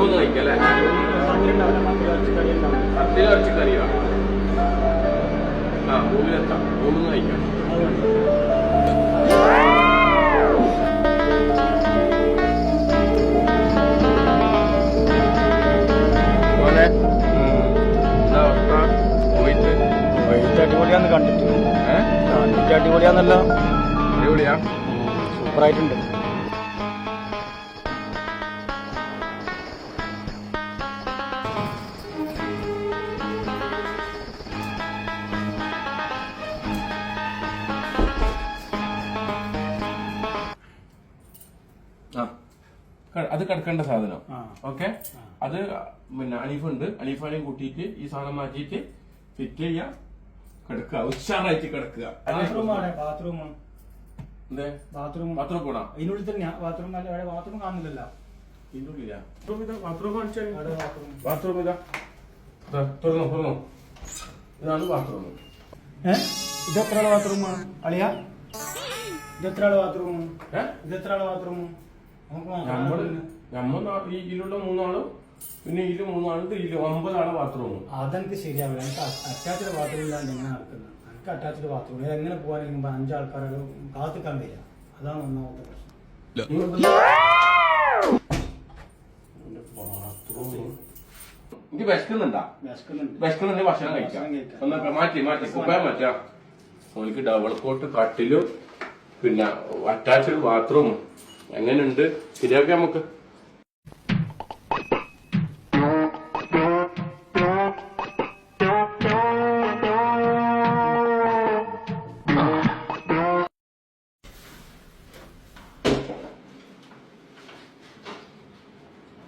മൂന്ന് കഴിക്കല്ലേ? അല്ലേ പത്തില ഇറച്ചി കറിയോ. ആ മൂന്നിലെത്താം. മൂന്ന് കഴിക്കാം. അടിപൊളിയാന്ന് കണ്ടിട്ട്. അടിപൊളിയാന്നല്ല. അടിപൊളിയാ? സൂപ്പറായിട്ടുണ്ട്. അത് കിടക്കേണ്ട സാധനം. ഓക്കെ? അത് പിന്നെ അനീഫുണ്ട്. അനീഫാനെയും കൂട്ടിയിട്ട് ഈ സാധനം മാറ്റിയിട്ട് ഫിറ്റ് ചെയ്യാം കിടക്കുക. ഉഷാറായിട്ട് കിടക്കുക. Bathroom bathroom. ബാത്റൂം പോണാ? അതിനുള്ളിൽ തന്നെയാ ബാത്റൂം അല്ല അവിടെ ബാത്റൂം കാണുന്നില്ലല്ലോ. ബാത്റൂം ഇതാ തുറന്നോ തുറന്നോ. ഇതാണ് ബാത്റൂം. ഏ? ഇത് എത്ര ആളെ ബാത്റൂം? അളിയ ഇത് എത്ര ആളെ ബാത്റൂം? നമ്മൾ നമ്മൾ ഈ ഇതിലുള്ള മൂന്നാളും പിന്നെ ഇതിൽ മൂന്നാളും ഒമ്പതാളെ ബാത്റൂം അതെനിക്ക് ശരിയാവില്ല. എനിക്ക് അറ്റാച്ച്ഡ് ബാത്റൂം ഇല്ലാണ്ട് എങ്ങനെ നടക്കുന്നത് എനിക്ക് അറ്റാച്ച്ഡ് ബാത്റൂം എങ്ങനെ പോകാൻ അഞ്ച് ആൾക്കാരെ കാത്തിക്കാൻ വരിക. അതാണ് ഒന്നാമത്തെ പ്രശ്നം. എനിക്ക് വിശക്കുന്നുണ്ടാ? വിശക്കുന്നുണ്ട്. വിശക്കുന്നുണ്ടെങ്കിൽ ഭക്ഷണം കഴിക്കാം. ഭക്ഷണം കഴിക്കാം. ഒന്ന് മാറ്റി മാറ്റി. കുപ്പായം മാറ്റാ. ഓനിക്ക് ഡബിൾ കോട്ട് കട്ടിലും പിന്നെ അറ്റാച്ച്ഡ് ബാത്റൂമും എങ്ങനെയുണ്ട്? ശരിയാക്കാം നമുക്ക്.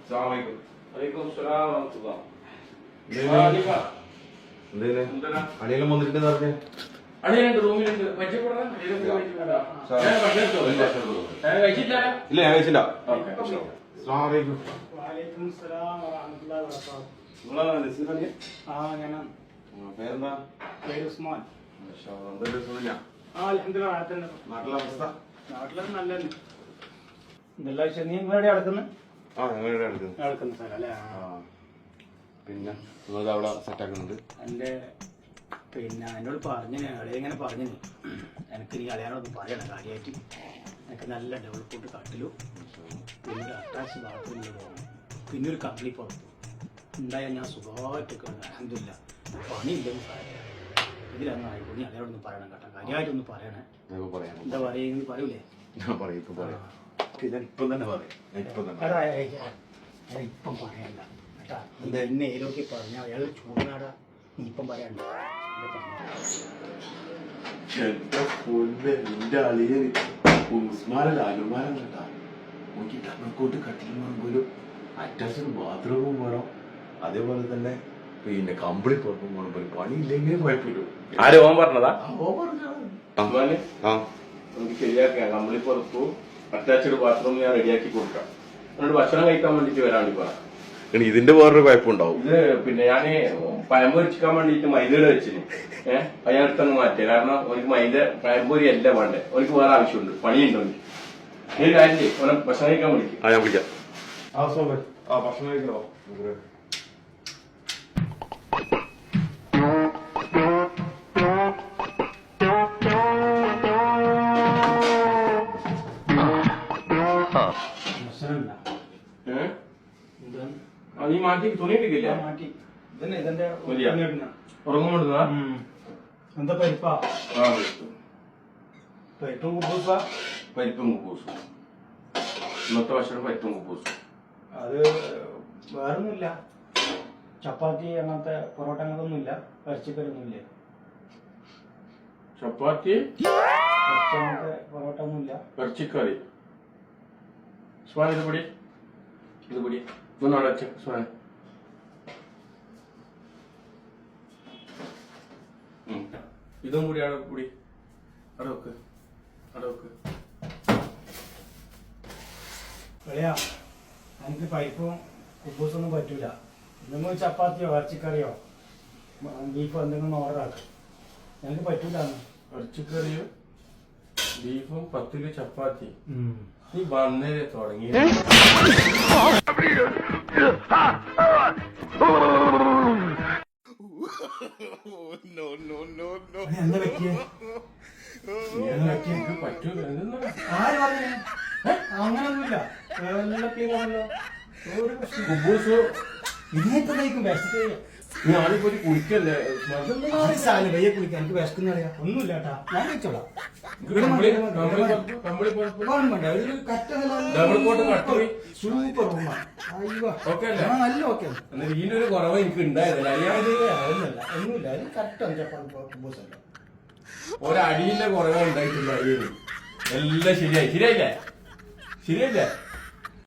അസ്സലാമലൈക്കും. വന്നിട്ടുണ്ട് പറഞ്ഞേ. അളിയനുണ്ട് റൂമിലുണ്ട്. ഞാൻ ഭക്ഷണം. ഞാൻ ഇല്ല ഞാൻ കഴിച്ചില്ല. ഓക്കേ. അസ്സലാമലൈക്കും. വലൈക്കും സലാം വറഹ്മത്തുള്ളാഹി വബറകാതുഹു. നസീർ ആ പേരെന്താ? പേര് ഉസ്മാൻ. പിന്നെ അവിടെ സെറ്റ് ആക്കുന്നുണ്ട്. എന്റെ പിന്നെ എന്നോട് പറഞ്ഞു അളിയ ഇങ്ങനെ പറഞ്ഞു. എനിക്ക് നീ അളിയാനോടൊന്നും പറയണം കാര്യമായിട്ട് എനിക്ക് നല്ല ഡെവലപ്മെന്റ് കട്ടിലു പിന്നെ ഒരു അറ്റാച്ച് ബാത്റൂമിൽ പോകണം പിന്നെ ഒരു കമ്പിളി പുറത്തു. ഉണ്ടായാൽ ഞാൻ സുഖമായിട്ട് അഹമ്മദില്ല പണിയില്ലെന്ന് പറയാം. ഇതിലൊന്നും ആയിക്കോ. നീ അളിയോടൊന്നും പറയണം കേട്ടോ. കാര്യമായിട്ടൊന്നും പറയണേ. എന്താ പറയുക പറയൂലേ? ഇപ്പൊ തന്നെ പറയാം. ഇപ്പം പറയണ്ട. കേട്ടാ ഇത് എന്നെ ഏതൊക്കെ പറഞ്ഞ അയാൾ ചൂടാടാ നീ ഇപ്പം പറയണ്ട. എന്റെ പൊന്നെ നിന്റെ അളിയന് ഉസ്മാനല്ല അനുമാനം കേട്ടാ നോക്കി ഡബിൾക്കോട്ട് കട്ടിലും വേണം അറ്റാച്ച്ഡ് ബാത്റൂമും വേണം അതേപോലെ തന്നെ പിന്നെ കമ്പിളി പുറത്തും വേണം ഒരു പണിയില്ലെങ്കിലും കുഴപ്പമില്ല ആര് ഓൻ പറഞ്ഞതാ? ഓൻ പറഞ്ഞതാണ്. നമുക്ക് ശരിയാക്കാം. കമ്പിളി പുറത്തു അറ്റാച്ച്ഡ് ബാത്റൂം ഞാൻ റെഡിയാക്കി കൊടുക്കാം. എന്നിട്ട് ഭക്ഷണം കഴിക്കാൻ വേണ്ടിട്ട് വരാണ്ടി വേണ്ടി പറ ഇനി ഇതിന്റെ വേറൊരു കുഴപ്പമുണ്ടാവും. ഇത് പിന്നെ ഞാൻ വെച്ചിക്കാൻ വേണ്ടിട്ട് മൈദയുടെ വെച്ചിന്. ഏഹ് അയാൾക്കങ്ങ് മാറ്റിയ കാരണം ഒരു മൈദ പഴമ്പൊരി അല്ല വേണ്ടേ. എനിക്ക് വേറെ ആവശ്യമുണ്ട്. പണിയുണ്ട് എനിക്ക് ഈ ഒരു കാര്യം ചെയ്യ്, ഓനെ ഭക്ഷണം കഴിക്കാൻ വിളിക്കും. ആ ഞാൻ വിളിക്കാം. ആ സോബർ ആ ഭക്ഷണം കഴിക്കണോ? ഏഹ് എന്താണ്? നീ മാറ്റി തുണി ഇട്ടില്ല മാറ്റി. ഇതന്നെ ഇതെന്റെ. ഉറങ്ങുമ്പോഴുന്നതാ എന്താ പരിപ്പാ? പരിപ്പും. കുബൂസാ? പരിപ്പും കുപ്പൂസും ഇന്നത്തെ ഭക്ഷണം പരിപ്പും കുപ്പൂസും അത് വേറൊന്നുമില്ല. ചപ്പാത്തി അങ്ങനത്തെ പൊറോട്ട അങ്ങനത്തെ ഒന്നുമില്ല ഇറച്ചിക്കറി ചപ്പാത്തി പൊറോട്ട ഒന്നുമില്ല ഇറച്ചിക്കറി ഇത് പൊടി. ഇത് പിടി. ഇതൊന്നാണ് വെച്ച സ്വാൻ ഇതും കൂടി അവിടെ കൂടി അവിടെ വെക്ക് അവിടെ വെക്ക് കളിയാ എനിക്ക് പരിപ്പും കുബൂസൊന്നും പറ്റൂല. എന്തെങ്കിലും ചപ്പാത്തിയോ ഇറച്ചിക്കറിയോ ബീഫോ എന്തെങ്കിലും ഓർഡർ ആക്കും ഞങ്ങൾക്ക് പറ്റൂല ഇറച്ചിക്കറിയും? ബീഫും പത്തിൽ ചപ്പാത്തി. നീ വന്നേരെ തുടങ്ങി. എന്താ പറ്റിയേ? എനിക്ക് പറ്റൂല. എന്തെന്നാ ആര് പറഞ്ഞു? അങ്ങനൊന്നുമില്ല. നല്ല ക്ലീൻ ആണല്ലോ ഒരു പ്രശ്നം കുബൂസ്. ഇനിയത്തെ കഴിക്കും ബെസ്റ്റ് പോയി കുളിക്കല്ലേ? സാധനം കുളിക്കാൻ. എനിക്ക് വിശക്കുന്ന അറിയാം. ഒന്നുമില്ല കേട്ടാ. ഞാൻ കഴിച്ചോളാം. സൂപ്പർ നല്ല ഓക്കെ കുറവ് എനിക്ക് ഉണ്ടായതല്ല ഒന്നുമില്ല. കറക്റ്റ് ഒരടിയിലെ കുറവേ ഉണ്ടായിട്ടില്ല എല്ലാം ശരിയായി. ശരിയായില്ലേ? ശരിയല്ലേ